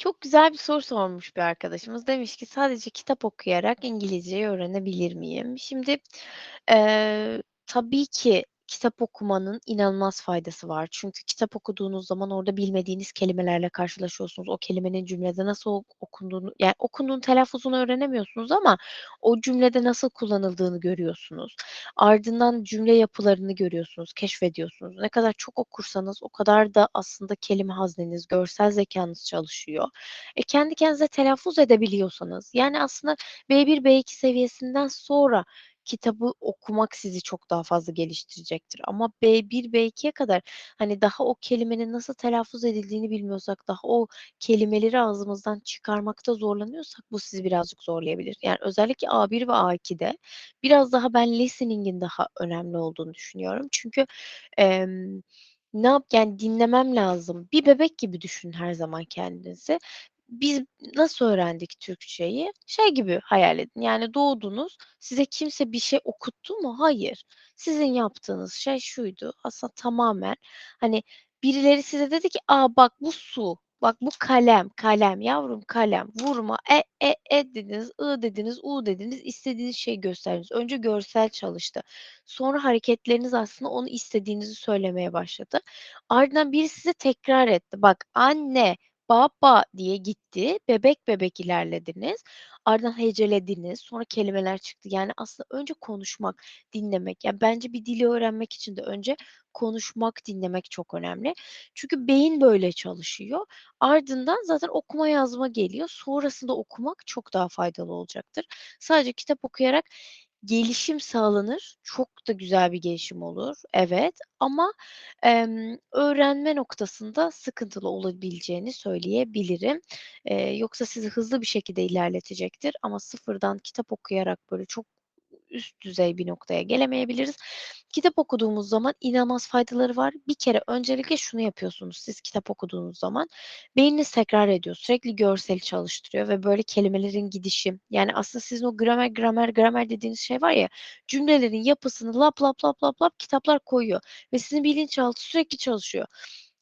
Çok güzel bir soru sormuş bir arkadaşımız. Demiş ki sadece kitap okuyarak İngilizceyi öğrenebilir miyim? Şimdi, eee, tabii ki kitap okumanın inanılmaz faydası var. Çünkü kitap okuduğunuz zaman orada bilmediğiniz kelimelerle karşılaşıyorsunuz. O kelimenin cümlede nasıl ok okunduğunu, yani okunduğunu, telaffuzunu öğrenemiyorsunuz ama o cümlede nasıl kullanıldığını görüyorsunuz. Ardından cümle yapılarını görüyorsunuz, keşfediyorsunuz. Ne kadar çok okursanız o kadar da aslında kelime hazneniz, görsel zekânız çalışıyor. E, kendi kendinize telaffuz edebiliyorsanız, yani aslında B1, B2 seviyesinden sonra kitabı okumak sizi çok daha fazla geliştirecektir. Ama B1, B2'ye kadar, hani, daha o kelimenin nasıl telaffuz edildiğini bilmiyorsak, daha o kelimeleri ağzımızdan çıkarmakta zorlanıyorsak bu sizi birazcık zorlayabilir. Yani özellikle A1 ve A2'de biraz daha ben listening'in daha önemli olduğunu düşünüyorum. Çünkü, emm, ne yap yani dinlemem lazım. Bir bebek gibi düşünün her zaman kendinizi. Biz nasıl öğrendik Türkçeyi? Şey gibi hayal edin, yani doğdunuz, size kimse bir şey okuttu mu? Hayır. Sizin yaptığınız şey şuydu, aslında tamamen, hani, birileri size dedi ki, "A, bak bu su, bak bu kalem, kalem yavrum kalem, vurma, e, e, e dediniz, ı dediniz, u dediniz, istediğiniz şeyi gösterdiniz." Önce görsel çalıştı. Sonra hareketleriniz aslında onu istediğinizi söylemeye başladı. Ardından biri size tekrar etti. Bak, anne, baba diye gitti. Bebek bebek ilerlediniz. Ardından hecelediniz. Sonra kelimeler çıktı. Yani aslında önce konuşmak, dinlemek. Ya, bence bir dili öğrenmek için de önce konuşmak, dinlemek çok önemli. Çünkü beyin böyle çalışıyor. Ardından zaten okuma yazma geliyor. Sonrasında okumak çok daha faydalı olacaktır. Sadece kitap okuyarak gelişim sağlanır. Çok da güzel bir gelişim olur, evet ama, emm, öğrenme noktasında sıkıntılı olabileceğini söyleyebilirim. Eee, yoksa sizi hızlı bir şekilde ilerletecektir ama sıfırdan kitap okuyarak böyle çok üst düzey bir noktaya gelemeyebiliriz. Kitap okuduğumuz zaman inanılmaz faydaları var. Bir kere öncelikle şunu yapıyorsunuz siz kitap okuduğunuz zaman, beyniniz tekrar ediyor, sürekli görseli çalıştırıyor ve böyle kelimelerin gidişi, yani aslında sizin o gramer, gramer, gramer dediğiniz şey var ya, cümlelerin yapısını lap, lap, lap, lap, lap kitaplar koyuyor ve sizin bilinçaltı sürekli çalışıyor.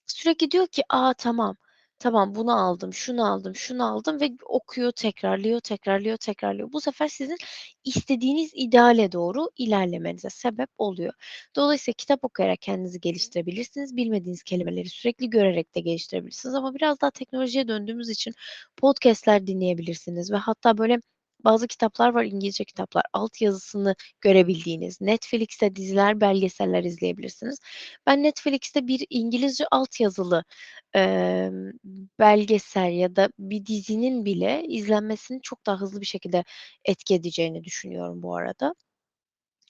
Sürekli diyor ki, "A, tamam, tamam bunu aldım, şunu aldım, şunu aldım." ve okuyor, tekrarlıyor, tekrarlıyor, tekrarlıyor. Bu sefer sizin istediğiniz ideale doğru ilerlemenize sebep oluyor. Dolayısıyla kitap okuyarak kendinizi geliştirebilirsiniz. Bilmediğiniz kelimeleri sürekli görerek de geliştirebilirsiniz ama biraz daha teknolojiye döndüğümüz için podcast'ler dinleyebilirsiniz ve hatta böyle bazı kitaplar var, İngilizce kitaplar, altyazısını görebildiğiniz. Netflix'te diziler, belgeseller izleyebilirsiniz. Ben Netflix'te bir İngilizce altyazılı, emm, belgesel ya da bir dizinin bile izlenmesini çok daha hızlı bir şekilde etki edeceğini düşünüyorum bu arada.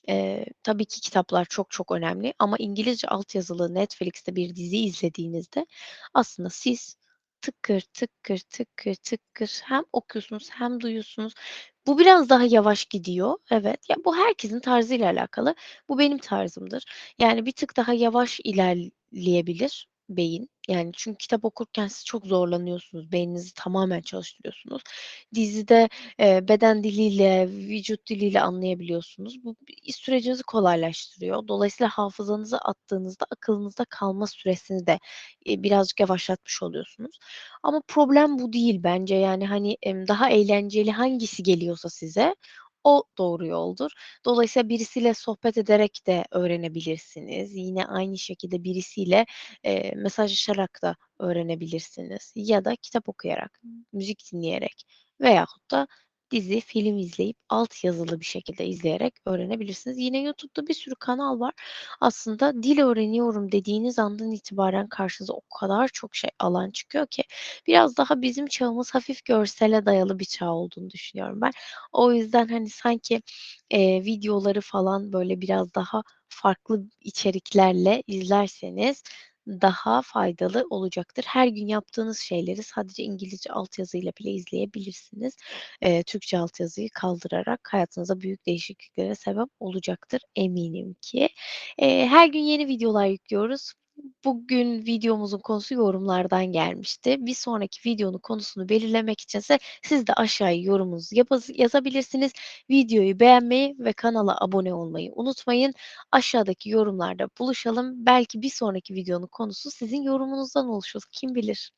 Eee, tabii ki kitaplar çok çok önemli ama İngilizce altyazılı Netflix'te bir dizi izlediğinizde aslında siz tıkır tıkır, tıkır tıkır hem okuyorsunuz hem duyuyorsunuz. Bu biraz daha yavaş gidiyor, evet. Ya, bu herkesin tarzıyla alakalı. Bu benim tarzımdır. Yani bir tık daha yavaş ilerleyebilir beyin. Yani çünkü kitap okurken siz çok zorlanıyorsunuz, beyninizi tamamen çalıştırıyorsunuz. Dizide, eee, beden diliyle, vücut diliyle anlayabiliyorsunuz. Bu sürecinizi kolaylaştırıyor. Dolayısıyla hafızanıza attığınızda akılınızda kalma süresini de, eee, birazcık yavaşlatmış oluyorsunuz. Ama problem bu değil bence. Yani, hani, emm, daha eğlenceli hangisi geliyorsa size o doğru yoldur. Dolayısıyla birisiyle sohbet ederek de öğrenebilirsiniz. Yine aynı şekilde birisiyle, eee, mesajlaşarak da öğrenebilirsiniz ya da kitap okuyarak, müzik dinleyerek veyahut da dizi, film izleyip altyazılı bir şekilde izleyerek öğrenebilirsiniz. Yine YouTube'da bir sürü kanal var. Aslında dil öğreniyorum dediğiniz andan itibaren karşınıza o kadar çok şey, alan çıkıyor ki biraz daha bizim çağımız hafif görsele dayalı bir çağ olduğunu düşünüyorum ben. O yüzden, hani, sanki, eee, videoları falan böyle biraz daha farklı içeriklerle izlerseniz daha faydalı olacaktır. Her gün yaptığınız şeyleri sadece İngilizce altyazıyla bile izleyebilirsiniz. Eee, Türkçe altyazıyı kaldırarak hayatınıza büyük değişikliklere sebep olacaktır eminim ki. Eee, her gün yeni videolar yüklüyoruz. Bugün videomuzun konusu yorumlardan gelmişti. Bir sonraki videonun konusunu belirlemek içinse siz de aşağıya yorumunuzu yapaz yazabilirsiniz. Videoyu beğenmeyi ve kanala abone olmayı unutmayın. Aşağıdaki yorumlarda buluşalım. Belki bir sonraki videonun konusu sizin yorumunuzdan oluşur, kim bilir?